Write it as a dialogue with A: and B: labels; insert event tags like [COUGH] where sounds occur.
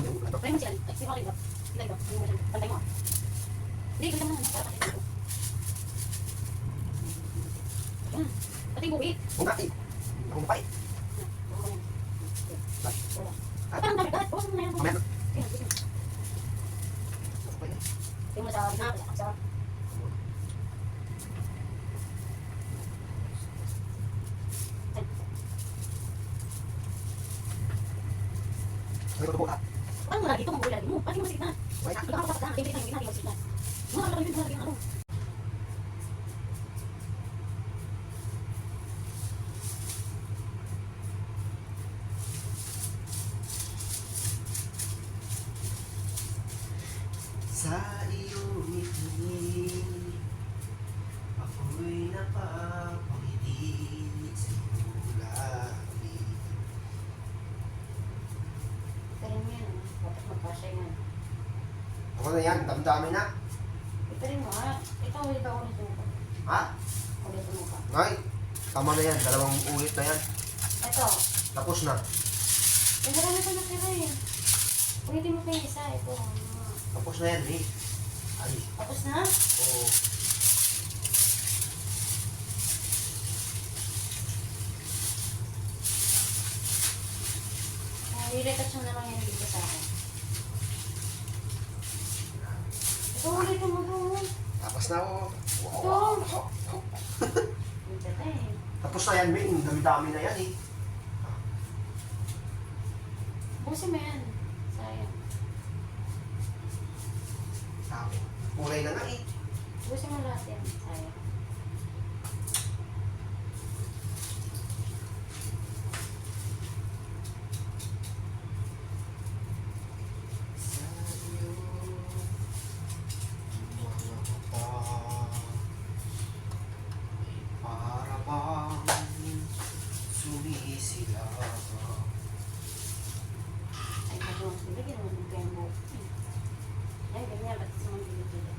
A: mo sila. Ay, sino ka rin ba? Sila rin ba? Hindi mo. Pantay mo ah. Hindi, gusto mo. Yan. Pati ka. Bawas mo na yan.
B: Mamaya
A: mo. Mo. Parang wala dito, lagi mo. Pati mo sa gitna.
B: Okay na.
A: Ikaw ako sa gitna. Tingnan mo mo gitna. Mga kalaki yun, mga gitna ako.
B: Sa iyong ngiti Ako'y napapangiti
A: ah. magpasya yan.
B: Ako na yan, dami-dami na
A: Ito rin mo, ah. Ito, ulit ako ulit mo.
B: Ha?
A: Ulit mo ka.
B: Ngay, tama na yan, dalawang ulit na yan
A: Ito.
B: Tapos na
A: Yung marami sa natira eh. Ulitin mo pa yung isa. Ito. ah.
B: Tapos na yan eh Ay,
A: Tapos na?
B: oo
A: Uh, I-retouch mo na lang yan dito sa akin. Ulitin mo to.
B: Tapos na ako
A: eh. [LAUGHS]
B: Tapos na yan, Ming, dami-dami na yan eh
A: Busin mo yan. Sayang.
B: Tama. Kulay na nga eh
A: Busin mo lahat yan. Sayang.
B: have it. Someone's going to
A: do it.